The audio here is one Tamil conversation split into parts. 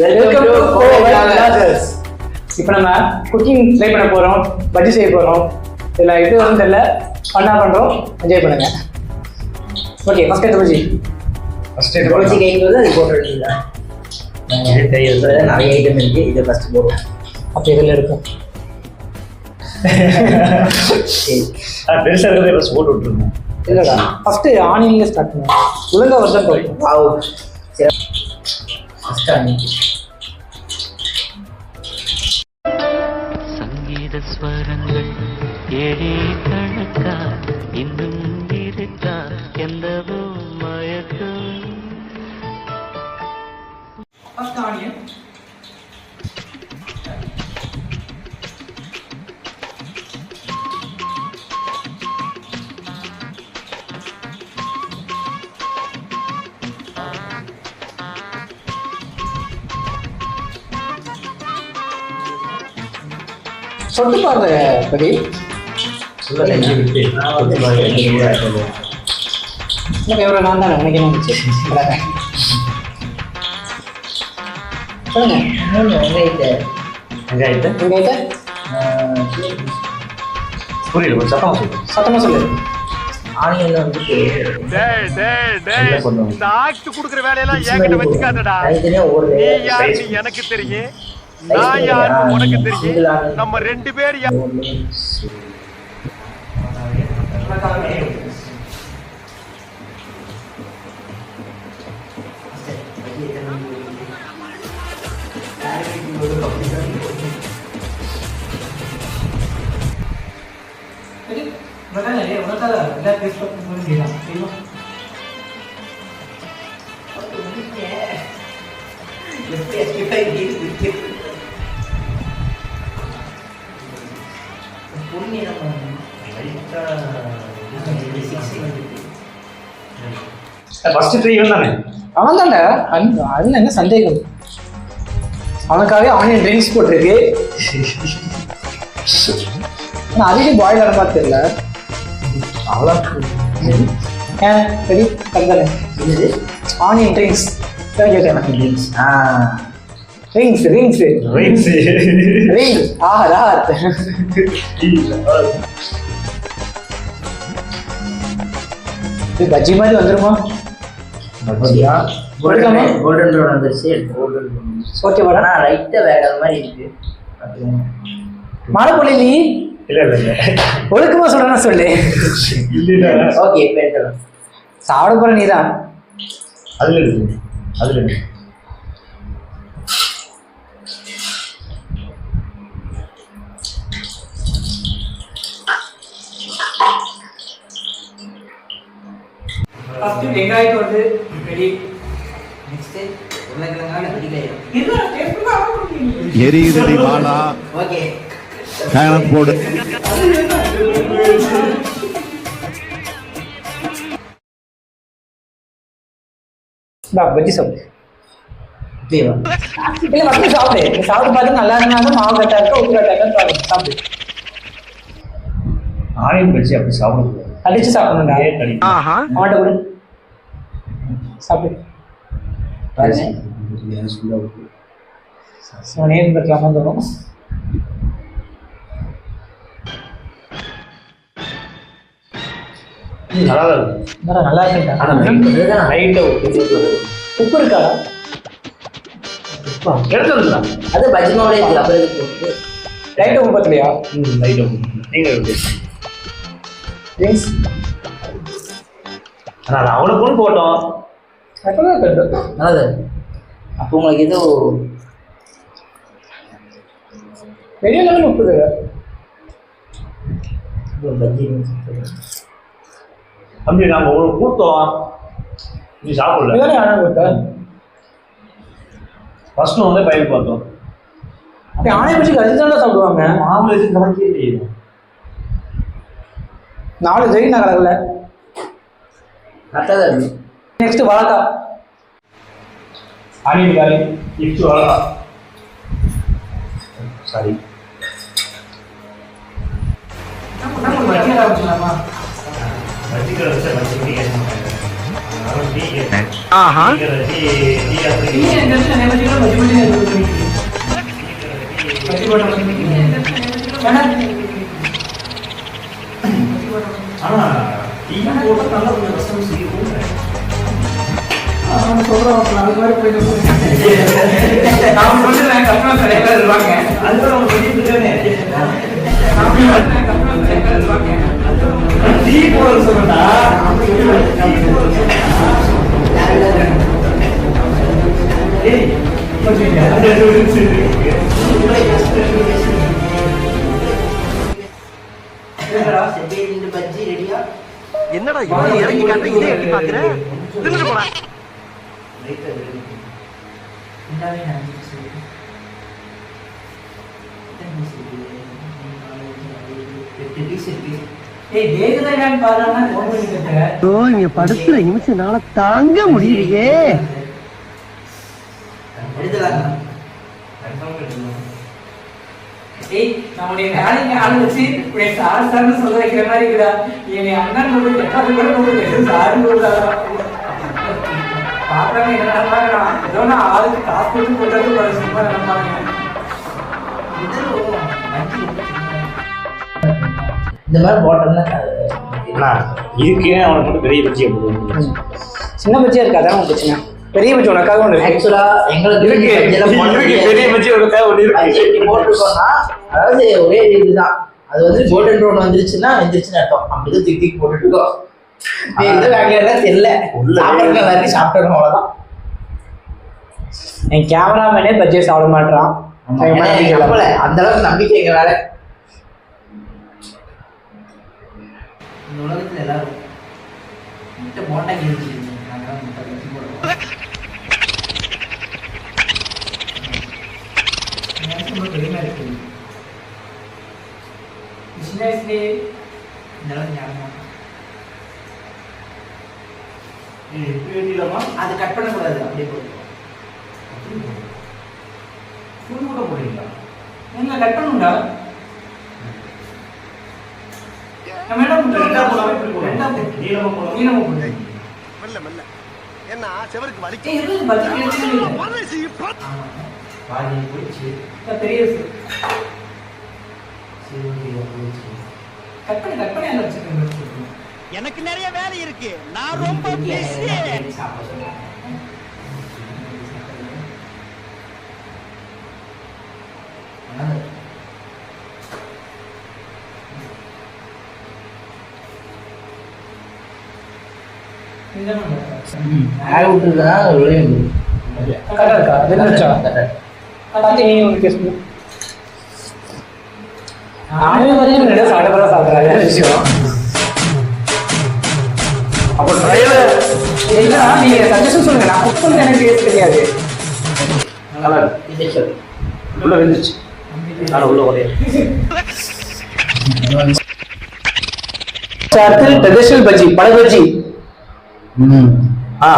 வெல்கம் டு கோவர்ஸ் இப்போ நம்ம குக்கிங் ட்ரை பண்ண போறோம் பஜ்ஜி செய்ய போறோம். இதில் இது வந்து தெரியல. ஃபன்னாக பண்றோம். என்ஜாய் பண்ணுங்க. ஓகே ஃபர்ஸ்ட் எடுத்து பஜ்ஜி. ஃபர்ஸ்ட் குழச்சி கைங்கிறது அது போட்டு வேண்டியதுதான் இது தெரியாது நிறைய ஐட்டம் இருக்கு. இதை ஃபர்ஸ்ட் போடுவோம் அப்போ இதில் இருக்கும். சரி பெருசா இருக்கிறத ஃபர்ஸ்ட் போட்டு விட்டுருந்தோம் இல்லைடா. ஃபர்ஸ்ட் ஆனியன்ல ஸ்டார்ட் பண்ணுவோம். ஒழுங்கா வருஷம் போகும் வாவ் அன்னைக்கு சங்கீத ஸ்வரங்கள் ஏழே கணக்கா இன்னும் ரெண்டு கூட ஆயிட்டது. எனக்கு எவ்வளோ நான் தானே எனக்கு என்ன இருந்துச்சு சொல்லுங்க. மூணு வெங்காயத்தை? வெங்காயத்தை? உங்கள்கிட்ட புரியல கொஞ்சம் சத்தமா சொல்லு. சத்தமாக சொல்லு. ஆனியன் வந்துட்டு டேய் டேய் டேய் ஆக்ட் குடுக்குற வேலையெல்லாம் என்கிட்ட வச்சுக்காதடா. நீ எனக்கு தெரியும். நான் யாருன்னு உனக்கு தெரியும். நம்ம ரெண்டு பேர் எல்லா டேஸ்ட் பண்ணும்போது செய்யலாம் தெரியுமா எப்படி அவன் தானே அதுல என்ன சந்தேகம்? அவனுக்காகவே ஆனியன் ட்ரிங்க்ஸ் போட்டிருக்கு. ஆனால் அதுக்கு பாயில் ஆன மாதிரி தெரியல. அவ்வளோ ஏன் என்னது? Onion drinks Drinks. ஆ. ரிங்ஸ் ரிங்ஸ் ரைட்ஸ் ரிங் ஆஹா ராத் இது பஜ்ஜி மாதிரி வந்துருமா? பஜ்ஜியா? Golden golden brown வந்துருச்சு, brown. ஓகே மேடம் light ஆ வேகாத மாதிரி இருக்கு. மழை பொழி நீ இல்ல இல்ல இல்ல. ஒழுக்கமா சொல்றேன்னா சொல்லு. Okay, இப்ப. சாப்பிட போற நீ தான் அதுல அதுல இருக்கு ஃபர்ஸ்ட் வெங்காயத்தை வந்து ரெடி Next, உருளைக்கிழங்கான வெள்ளிக்காய். எரியுதடி மாலா Okay. ஃபேனை போடு. பா பஜ்ஜி சாப்பிடு. இப்படியேவா? இல்ல மட்டும் சாப்பிடு. நீ சாப்பிட்டு பார்த்து நல்லா இருந்தாலும் மாவு கட்டா இருக்கா உப்பு கட்டா இருக்கா சாப்பிடு. ஆனியன் பஜ்ஜி அப்படி சாப்பிடக்கூடாது. அடிச்சு கடிக்கும்? அவன்கிட்ட கொடு. சாப்பிடு. பாருங்க. அவனே இருக்கலாமா தோணும் ம், நல்லா இருக்கு. நல்லா இருக்குடா ஆனா. லைட்டா உப்பு இருக்கா? எடுத்து வந்துடலாம் அது பஜ்ஜி மாவுலே இருக்கு, அப்புறம் எதுக்கு போட்டு? லைட் உப்பு பத்தலையா? ம் லைட்டா உப்பு நீங்க எப்படி ட்ரிங்க்ஸ் ஆனா அது அவனுக்குன்னு போட்டோம். நல்லது. அப்போ உங்களுக்கு ஏதோ பெரிய லெவல் இருந்துச்சு. தம்பி நாம உங்களுக்கு கொடுத்தோம் நீ சாப்பிடல. இதுதானே ஆனா கொடுத்த ஃபர்ஸ்ட் வந்து பயிர் பார்த்தோம். அப்படி ஆணை பற்றி கழிச்சு தான் சாப்பிடுவாங்க? மாம்பழம் நமக்கே தெரியும் நாலு ஜெய் நான் கலக்கல. கரெக்டாக தான் இருக்கு. நெக்ஸ்ட் வழக்கா? ஆனியன் காரி இப்ஸ் வளரா சாரி ஆஹா? ஆனா டீ போட்டா நல்லா கொஞ்சம் கஷ்டம் செய்யும். அவன் அது மாதிரி போயிட்டு நான் கஸ்டமர் நிறைய பேர் இருப்பாங்க அதுதான் சொல்லிட்டு டீ போட ஏய் என்னடா இறங்கி கண்ட இதே எட்டி பாக்குறேன் திருந்துட்டு போடா இந்தாவே நான் அஞ்சு சொல்லு. எத்தனை piece இருக்கு? மூணு, நாலு, அஞ்சு, ஆறு, ஏழு, எட்டு piece இருக்கு. ஏய் வேகுதா என்னன்னு பாருன்னா ஃபோன் பண்ணி கேட்டேன் ஓ இங்க படுத்துற நிமிஷம்னால தாங்க முடியலையே. நம்முடைய வேலைக்கு ஆள் வச்சு இப்படி சார் சார்னு சொல்ல வைக்கிற மாதிரி இருக்குடா. என்னை அண்ணன் கூட சாரு கூப்பிடாதா பாக்குறாங்க என்ன நினைப்பாங்கண்ணா ஏதோ நான் ஆளுக்கு காசு கொடுத்து போட்டது ஒரு சும்மா நினைப்பாங்க இந்த மாதிரி போட்டோம்னா இதுக்கே அவனுக்கு மட்டும் பெரிய அப்படி சின்ன பட்சியா இருக்கு. அதான் பிரச்சனை பெரிய பட்சி உனக்காக ஒன்று ஆக்சுவலா எங்களுக்கு இருக்கு. இருக்கு. பெரிய பட்ஜி ஒரு ஒன்று இருக்கு. போட்டிருக்கோம்னா அதாவது ஒரே இதுதான். அது வந்து கோல்டன் ரோன் வந்துருச்சுன்னா வந்துருச்சுன்னு அர்த்தம். அப்படிதான் தூக்கி தூக்கி போட்டுட்டு இருக்கோம். தெரியல. எல்லாத்தையும் சாப்பிட்டுறோம் அவ்வளவுதான். என் கேமராமேனே பட்ஜெட் சாப்பிட மாட்டான் அந்த அளவுக்கு நம்பிக்கை எங்க வேலை இந்த உலகத்துல எல்லாரும் முட்டை போண்டா ரொம்ப பெருமையா இருக்கு. சின்ன வயசுலேயே இந்த அளவுக்கு ஞாபகம் எப்படி அது கட் பண்ணக்கூடாது அப்படியே போடுவோம் ஃபுல் கூட போடுறீங்களா என்ன கட் பண்ணுண்டா பண்றோம் ரெண்டா போடுவோம். ரெண்டா. நீளமா போடாம. நீளமா போடு. மெல்ல மெல்ல என்ன செவருக்கு வலிக்கு இல்லை. ஆமாங்க பாதி போயிடுச்சு பெரிய கட் பண்ணி கட் பண்ணி வச்சுக்கோங்க எனக்கு நிறைய வேலை இருக்கு. நான் ரொம்ப பிஸி நானே வந்து சாப்பிட சாப்பிட்றாங்க விஷயம் இல்ல நீங்க சஜஷன் சொல்லுங்க நான் குக் பண்ண எனக்கு டேஸ்ட் தெரியாது நல்லா இருக்கு. இதை சொல்லு உள்ள வெந்துச்சு ஆனா உள்ள குறையாது அடுத்து ட்ரெடிஷனல் பஜ்ஜி பழ பஜ்ஜி ம். ஆ.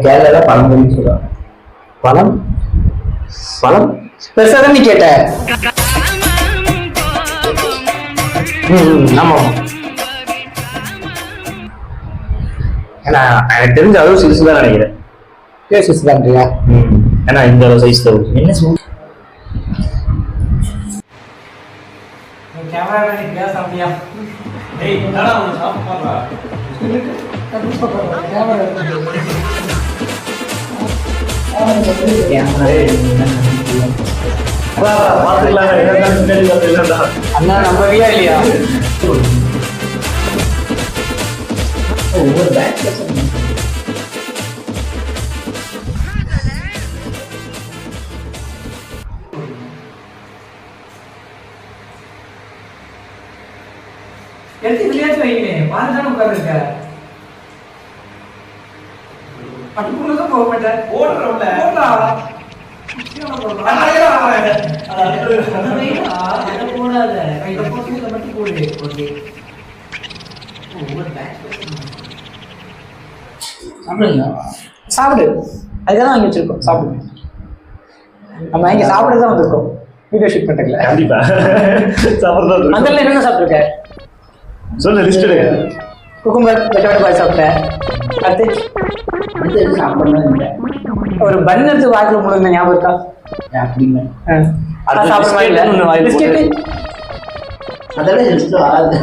கேரளால பழம்பொழின்னு சொல்லுவாங்க பழம்? பழம்? பெருசா தான் நீ கேட்ட? ம், ம், ஏன்னா எனக்கு தெரிஞ்ச அளவு சிறுசு தான் நினைக்கிறேன். பேசிஸ் தான்றியா ம். ஏன்னா இந்த அளவு சைஸ் தான். என்ன சொல் கேமரா பேச ஏய், என்னடா பாத்துக்கலாம். அண்ணா நம்பவியா இல்லையா ஒவ்வொரு பேட்ச் எடுத்து விளையாட்டு வைங்க பாரு தானே உட்கார்ந்துருக்க அதுக்குள்ள தான் போக மாட்டேன் ஓடுறோம்ல. அதை போடாத. போட்டு மட்டும் போடு. ஓகே ஒவ்வொரு பேட்ச் சாப்பிடுங்க. சாப்பிடு. அதுதான் வாங்கி வச்சிருக்கோம். சாப்பிடு. நம்ம இங்க சாப்பிட தான் வந்திருக்கோம். வீடியோ ஷூட் பண்றதுல கண்டிப்பா சாப்பிட்றதா. அந்த என்னென்ன சாப்பிட்டுருக்க? சொல்லு லிஸ்ட் எடுங்க. குக்கும்பர் வெட்டவட்ட பாய் சாப்பிட்டேன் அடுத்து அடுத்து எது சாப்பிடணும் இல்லை. ஒரு பன் எடுத்து வாய்க்குள்ள முழுங்க ஞாபகம் இருக்கா? அப்படிங்க சாப்பிடுற மாதிரி இல்லை அதெல்லாம் லிஸ்ட்ல வராது.